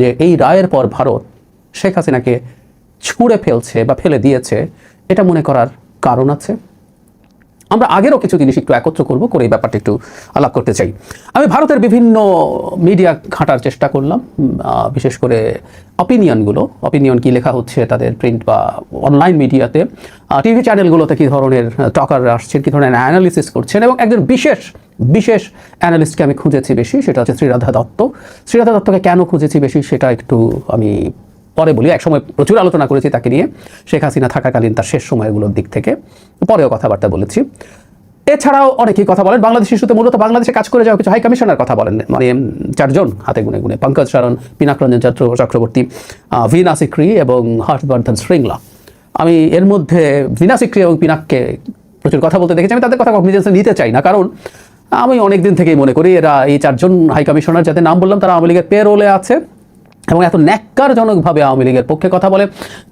যে এই রায়ের পর ভারত শেখ হাসিনাকে ছুঁড়ে ফেলছে বা ফেলে দিয়েছে, এটা মনে করার কারণ আছে। আমরা আগেরও কিছু জিনিস একটু একত্র করব, করে এই ব্যাপারটা একটু আলাপ করতে চাই। আমি ভারতের বিভিন্ন মিডিয়া ঘাঁটার চেষ্টা করলাম বিশেষ করে অপিনিয়নগুলো অপিনিয়ন কি লেখা হচ্ছে, তাদের প্রিন্ট বা অনলাইন মিডিয়াতে টিভি চ্যানেলগুলোতে কী ধরনের টকার আসছেন, কী ধরনের অ্যানালিসিস করছেন, এবং একজন বিশেষ বিশেষ অ্যানালিস্টকে আমি খুঁজেছি বেশি, সেটা হচ্ছে শ্রীরাধা দত্ত। শ্রীরাধা দত্তকে কেন খুঁজেছি বেশি, সেটা একটু আমি পরে বলি। একসময় প্রচুর আলোচনা করেছি তাকে নিয়ে। শেখ হাসিনা থাকাকালীন তার শেষ সময়গুলোর দিক থেকে। পরেও কথাবার্তা বলেছি। এছাড়াও অনেকেই কথা বলেন, বাংলাদেশ ইস্যুতে মূলত বাংলাদেশে কাজ করে যাওয়া কিছু হাই কমিশনার কথা বলেন। মানে চারজন, হাতে গুনে গুনে। পঙ্কজ শরণ পিনাকরঞ্জন চক্রবর্তী ভিনা সিক্রি এবং হর্ষবর্ধন শ্রীংলা আমি এর মধ্যে ভিনা সিক্রি এবং পিনাককে প্রচুর কথা বলতে দেখেছি। আমি তাদের কথা কগনিজেন্সে নিতে চাই না। কারণ আমি অনেক দিন থেকেই মনে করি এরা এই চারজন হাই কমিশনার, যাদের নাম বললাম, তারা আওয়ামী লীগের পেরোলে আছে এবং এত ন্যাক্কারজনকভাবে আওয়ামী লীগের পক্ষে কথা বলে।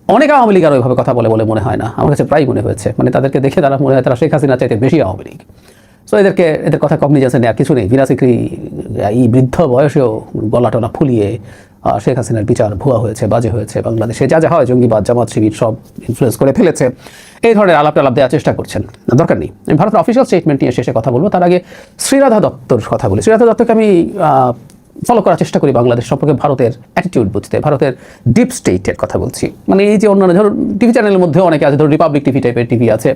অনেক আওয়ামী লীগ আর ওইভাবে কথা বলে বলে মনে হয় না। আমার কাছে প্রায় মনে হয়েছে। মানে তাদেরকে দেখে তারা মনে হয় তারা শেখ হাসিনা চাইতে বেশি আওয়ামী লীগ। সো এদেরকে, এদের কথা কগনিজেন্সে নেওয়ার কিছু নেই। বিনা সিকরি এই বৃদ্ধ বয়সেও গলাটনা ফুলিয়ে শেখ হাসিনার বিচার ভুয়া হয়েছে, বাজে হয়েছে, বাংলাদেশে যা যা হয়, জঙ্গিবাদ, জামাত, শিবির, সব ইনফ্লুয়েন্স করে ফেলেছে। এই ধরনের আলাপ টালাপ দেওয়ার চেষ্টা করছেন। দরকার নেই। আমি ভারতের অফিসিয়াল স্টেটমেন্ট নিয়ে শেষে কথা বলব। তার আগে শ্রীরাধা দত্তর কথা বলি। শ্রীরাধা দত্তকে আমি ফলো করার চেষ্টা করি বাংলাদেশ সম্পর্কে ভারতের অ্যাটিটিউড বুঝতে। ভারতের ডিপ স্টেটের কথা বলছি। মানে এই যে অন্যান্য, ধরুন টিভি চ্যানেলের মধ্যে অনেকে আছে, ধরুন রিপাবলিক টিভি টাইপের টিভি আছে,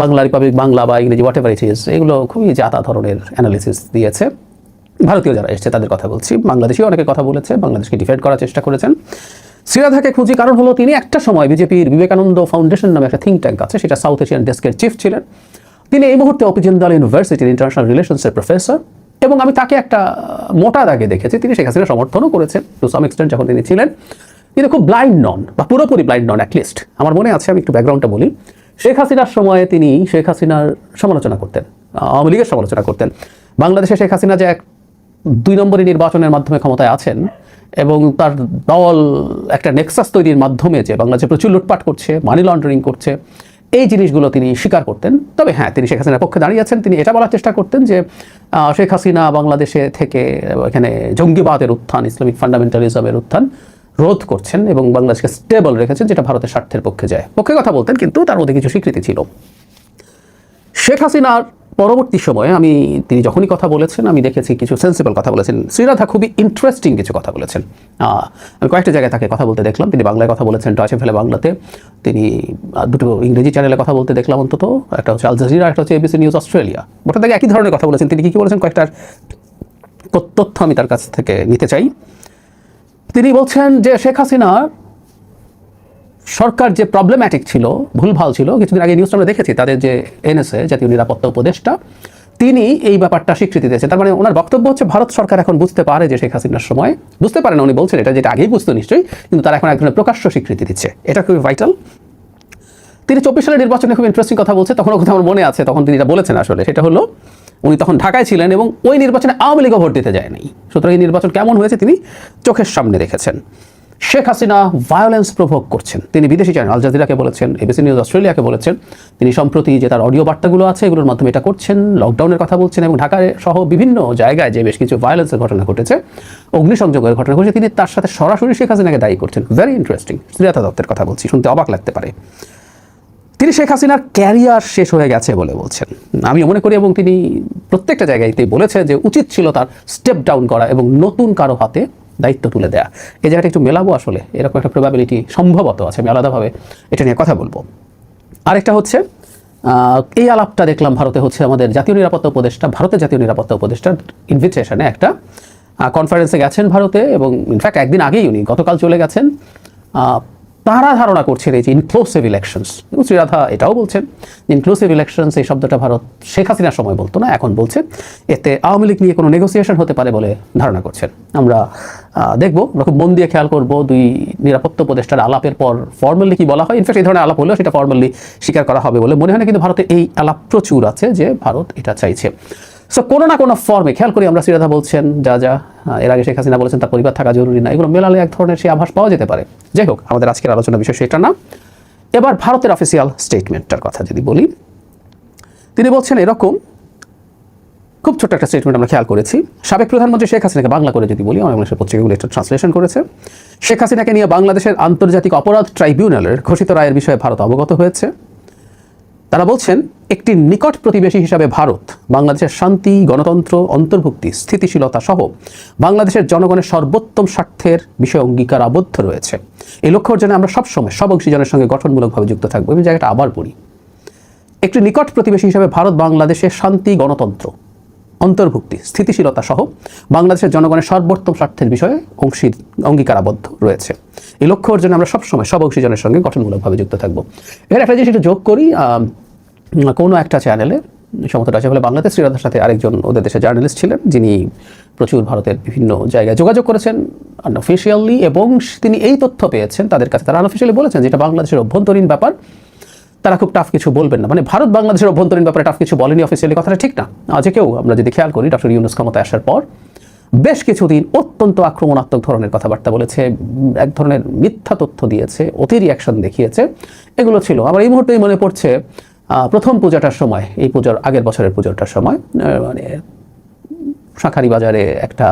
বাংলা রিপাবলিক বাংলা বা ইংরেজি হোয়াট এভার ইট ইজ এগুলো খুবই জাতা ধরনের অ্যানালিসিস দিয়েছে। ভারতীয় যারা এসছে, তাদের কথা বলছি। বাংলাদেশি অনেকে কথা বলেছে, বাংলাদেশকে ডিফেন্ড করার চেষ্টা করেছেন। শ্রীরাধাকে খুঁজি কারণ হলো তিনি একটা সময় বিজেপির বিবেকানন্দ ফাউন্ডেশন নামে একটা থিঙ্ক ট্যাঙ্ক আছে, সেটা সাউথ এশিয়ান ডেস্কের চিফ ছিলেন। তিনি এই মুহূর্তে অপিজেন্দাল ইউনিভার্সিটির ইন্টারন্যাশনাল রিলেশনসের প্রফেসর এবং আমি তাকে একটা মোটা দাগে দেখেছি। তিনি শেখ হাসিনা সমর্থনও করেছেন টু সাম এক্সটেন্ট যখন তিনি ছিলেন। তিনি খুব ব্লাইন্ড নন বা পুরোপুরি ব্লাইন্ড নন অ্যাটলিস্ট আমার মনে আছে, আমি একটু ব্যাকগ্রাউন্ডটা বলি। শেখ হাসিনার সময়ে তিনি শেখ হাসিনার সমালোচনা করতেন, আওয়ামী লীগের সমালোচনা করতেন। বাংলাদেশে শেখ হাসিনা যে এক দুই নম্বরে নির্বাচনের মাধ্যমে ক্ষমতায় আছেন এবং তার দল একটা নেক্সাস তৈরির মাধ্যমে যে বাংলাদেশে প্রচুর লুটপাট করছে মানি লন্ডারিং করছে, এই জিনিসগুলো তিনি স্বীকার করতেন। তবে হ্যাঁ তিনি শেখ হাসিনার পক্ষে দাঁড়িয়ে আছেন। তিনি এটা বলার চেষ্টা করতেন যে শেখ হাসিনা বাংলাদেশে থেকে এখানে জঙ্গিবাদের উত্থান, ইসলামিক ফান্ডামেন্টালিজমের উত্থান রোধ করছেন এবং বাংলাদেশকে স্টেবল রেখেছেন, যেটা ভারতের স্বার্থের পক্ষে যায়। পক্ষে কথা বলতেন, কিন্তু তার মধ্যে কিছু স্বীকৃতি ছিল। শেখ হাসিনার পরবর্তী সময়ে আমি, তিনি যখনই কথা বলেছেন, আমি দেখেছি কিছু সেন্সিবল কথা বলেছেন। শ্রীরাধা খুবই ইন্টারেস্টিং কিছু কথা বলেছেন। আমি কয়েকটা জায়গায় তাকে কথা বলতে দেখলাম। তিনি বাংলায় কথা বলেছেন টয়চে ফেলে বাংলাতে। তিনি দুটো ইংরেজি চ্যানেলে কথা বলতে দেখলাম অন্তত। একটা হচ্ছে আল জাজিরা একটা হচ্ছে এবিসি নিউজ অস্ট্রেলিয়া ওটা থেকে একই ধরনের কথা বলেছেন। তিনি কী কি বলেছেন কয়েকটার তথ্য আমি তার কাছ থেকে নিতে চাই। তিনি বলছেন যে, শেখ হাসিনার সরকার যে প্রবলেম্যাটিক ছিল, ভুলভাল ছিল, কিছুদিন আগে নিউজটা আমরা দেখেছি, তাদের যে এনএসএ জাতীয় নিরাপত্তা উপদেষ্টা, তিনি এই ব্যাপারটা স্বীকৃতি দিয়েছেন। তার মানে ওনার বক্তব্য হচ্ছে, ভারত সরকার এখন বুঝতে পারে যে শেখ হাসিনার সময় বুঝতে পারে না উনি বলছেন এটা, যেটা আগেই বুঝতো নিশ্চয়ই, কিন্তু তারা এখন এক ধরনের প্রকাশ্য স্বীকৃতি দিচ্ছে। এটা খুবই ভাইটাল তিনি চব্বিশ সালের নির্বাচনে খুব ইন্টারেস্টিং কথা বলছে তখন কথা আমার মনে আছে, তখন তিনি এটা বলেছেন আসলে। সেটা হলো, উনি তখন ঢাকায় ছিলেন এবং ওই নির্বাচনে আওয়ামী লীগও ভোট দিতে যায়নি সুতরাং এই নির্বাচন কেমন হয়েছে তিনি চোখের সামনে দেখেছেন শেখ হাসিনা ভায়োলেন্স প্রভোগ করছেন। তিনি বিদেশি চ্যানেল আল জাজিরাকে বলেছেন এবিসি নিউজ অস্ট্রেলিয়াকে বলেছেন। তিনি সম্প্রতি যে তার অডিও বার্তাগুলো আছে, এগুলোর মাধ্যমে এটা করছেন লকডাউনের কথা বলছেন এবং ঢাকায় সহ বিভিন্ন জায়গায় যে বেশ কিছু ভায়োলেন্সের ঘটনা ঘটেছে, অগ্নিসংযোগের ঘটনা ঘটেছে, তিনি তার সাথে সরাসরি শেখ হাসিনাকে দায়ী করছেন। ভেরি ইন্টারেস্টিং শ্রীলতা দত্তের কথা বলছি, শুনতে অবাক লাগতে পারে। তিনি শেখ হাসিনার ক্যারিয়ার শেষ হয়ে গেছে বলে বলছেন। আমি মনে করি এবং তিনি প্রত্যেকটা জায়গায়তেই বলেছেন যে উচিত ছিল তার স্টেপ ডাউন করা এবং নতুন কারও হাতে দায়িত্ব তুলে দেয়া। এই জায়গাটা একটু মেলাবো আসলে, এরকম একটা প্রবাবিলিটি সম্ভবত আছে, আমি আলাদাভাবে এটা নিয়ে কথা বলব। আরেকটা হচ্ছে এই আলাপটা দেখলাম ভারতে হচ্ছে আমাদের জাতীয় নিরাপত্তা উপদেষ্টা, ভারতের জাতীয় নিরাপত্তা উপদেষ্টার ইনভিটেশনে একটা কনফারেন্সে গেছেন ভারতে এবং ইনফ্যাক্ট একদিন আগেই উনি, গতকাল চলে গেছেন। তারা ধারণা করছেন এই যে ইনক্লুসিভ ইলেকশনস এবং শ্রীরাধা এটাও বলছেন ইনক্লুসিভ ইলেকশনস এই শব্দটা ভারত শেখ হাসিনার সময় বলতো না, এখন বলছে। এতে আওয়ামী লীগ নিয়ে কোনো নেগোসিয়েশন হতে পারে বলে ধারণা করছেন। আমরা দেখব, আমরা খুব মন দিয়ে খেয়াল করব দুই নিরাপত্তা উপদেষ্টার আলাপের পর ফর্মালি কি বলা হয়। ইনফ্যাক্ট এই ধরনের আলাপ হলেও সেটা ফর্মালি স্বীকার করা হবে বলে মনে হয় না, কিন্তু ভারতে এই আলাপ প্রচুর আছে যে ভারত এটা চাইছে। সো কোনো না কোনো ফর্মে খেয়াল করি আমরা শ্রীরাধা বলছেন, যা যা এর আগে শেখ হাসিনা বলেছেন, তার পরিবার থাকা জরুরি না। এগুলো মেলালে এক ধরনের সেই আভাস পাওয়া যেতে পারে। যাই হোক, আমাদের আজকের আলোচনা বিষয় সেটা না এবার ভারতের অফিসিয়াল স্টেটমেন্টটার কথা যদি বলি, তিনি বলছেন এরকম, খুব ছোট্ট একটা স্টেটমেন্ট আমরা খেয়াল করেছি। সাবেক প্রধানমন্ত্রী শেখ হাসিনাকে বাংলা করে যদি বলি, অনেক পত্রিকাগুলো এটা ট্রান্সলেশন করেছে। শেখ হাসিনাকে নিয়ে বাংলাদেশের আন্তর্জাতিক অপরাধ ট্রাইব্যুনালের ঘোষিত রায়ের বিষয়ে ভারত অবগত হয়েছে। তারা বলছেন, একটি নিকট প্রতিবেশী হিসাবে ভারত, বাংলাদেশের শান্তি, গণতন্ত্র, অন্তর্ভুক্তি, স্থিতিশীলতা সহ বাংলাদেশের জনগণের সর্বোত্তম স্বার্থের বিষয়ে অঙ্গীকার আবদ্ধ রয়েছে। এই লক্ষ্য অর্জনে আমরা সবসময় সব অংশীজনের সঙ্গে গঠনমূলকভাবে যুক্ত থাকব। আমি জায়গাটা আবার পড়ি একটি নিকট প্রতিবেশী হিসাবে ভারত বাংলাদেশের শান্তি, গণতন্ত্র অন্তর্ভুক্তি, স্থিতিশীলতা সহ বাংলাদেশের জনগণের সর্বোত্তম স্বার্থের বিষয়ে অংশী অঙ্গীকারাবদ্ধ রয়েছে। এই লক্ষ্য অর্জনে আমরা সবসময় সব অংশীজনের সঙ্গে গঠনমূলকভাবে যুক্ত থাকব। এর একটা জিনিস একটু যোগ করি কোনো একটা চ্যানেলে সমস্ত আছে বলে বাংলাদেশ শ্রীরাধার সাথে আরেকজন ওদের দেশে জার্নালিস্ট ছিলেন, যিনি প্রচুর ভারতের বিভিন্ন জায়গায় যোগাযোগ করেছেন আনঅফিসিয়ালি এবং তিনি এই তথ্য পেয়েছেন, তাদের কাছে। তারা আনঅফিসিয়ালি বলেছেন যেটা বাংলাদেশের অভ্যন্তরীণ ব্যাপার। তারা খুব টাফ কিছু বলবেন না। মানে ভারত বাংলাদেশের অভ্যন্তরীণ ব্যাপারে টাফ কিছু বলেনি অফিসিয়ালি কথাটা ঠিক না। আজকে কেউ আমরা যদি খেয়াল করি ডক্টর ইউনুস ক্ষমতায় আসার পর বেশ কিছুদিন অত্যন্ত আক্রমণাত্মক ধরনের কথাবার্তা বলেছে, এক ধরনের মিথ্যা তথ্য দিয়েছে অতি রিয়াকশন দেখিয়েছে। এগুলো ছিল। আমার এই মুহূর্তেই মনে পড়ছে প্রথম পূজাটার সময়, এই পূজার আগের বছরের পুজোটার সময় মানে শাঁখারি বাজারে একটা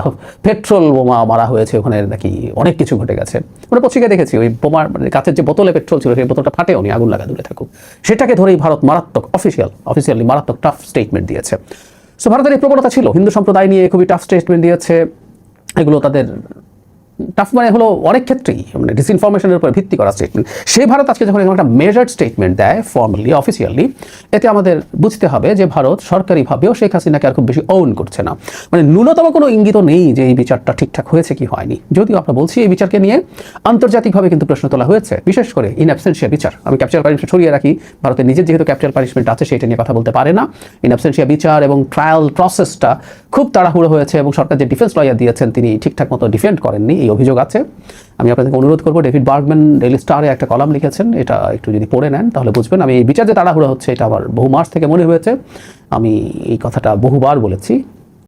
পেট্রোল বোমা মারা হয়েছে, ওখানে নাকি অনেক কিছু ঘটে গেছে। ওরা পত্রিকায় দেখেছি, ওই বোমার মানে কাছের যে বোতলে পেট্রোল ছিল, সেই বোতলটা ফাটে উনি আগুন লাগা দূরে থাকুক। সেটাকে ধরেই ভারত মারাত্মক অফিসিয়াল অফিসিয়ালি মারাত্মক টাফ স্টেটমেন্ট দিয়েছে। সো ভারতের এই প্রবণতা ছিল, হিন্দু সম্প্রদায় নিয়ে খুবই টাফ স্টেটমেন্ট দিয়েছে। এগুলো তাদের টাফ মানে হলো অনেক ক্ষেত্রেই মানে ডিসইনফরমেশনের উপর ভিত্তি করা স্টেটমেন্ট সেই ভারত আজকে যখন একটা মেজার্ড স্টেটমেন্ট দেয় ফর্মালি অফিসিয়ালি এতে আমাদের বুঝতে হবে যে ভারত সরকারিভাবেও শেখ হাসিনাকে আর খুব বেশি ওন করছে না। মানে ন্যূনতম কোনো ইঙ্গিত নেই যে এই বিচারটা ঠিকঠাক হয়েছে কি হয়নি। যদিও আমরা বলছি এই বিচারকে নিয়ে আন্তর্জাতিকভাবে কিন্তু প্রশ্ন তোলা হয়েছে, বিশেষ করে ইন অ্যাবসেন্সিয়া বিচার। আমি ক্যাপিটাল পানিশমেন্ট সরিয়ে রাখি, ভারতের নিজের যেহেতু ক্যাপিটাল পানিশমেন্ট আছে, সেটা নিয়ে কথা বলতে পারে না। ইন অ্যাবসেন্সিয়া বিচার এবং ট্রায়াল প্রসেসটা খুব তাড়াহুড়ো হয়েছে এবং সরকার যে ডিফেন্স লয়ার দিয়েছেন, তিনি ঠিকঠাক মতো ডিফেন্ড করেননি। এই অভিযোগ আছে। আমি আপনাদেরকে অনুরোধ করব, ডেভিড বার্গম্যান ডেইলি স্টারে একটা কলাম লিখেছেন, এটা একটু যদি পড়ে নেন তাহলে বুঝবেন। আমি এই বিচার যে তাড়াহুড়া হচ্ছে, এটা আমার বহু মাস থেকে মনে হয়েছে। আমি এই কথাটা বহুবার বলেছি।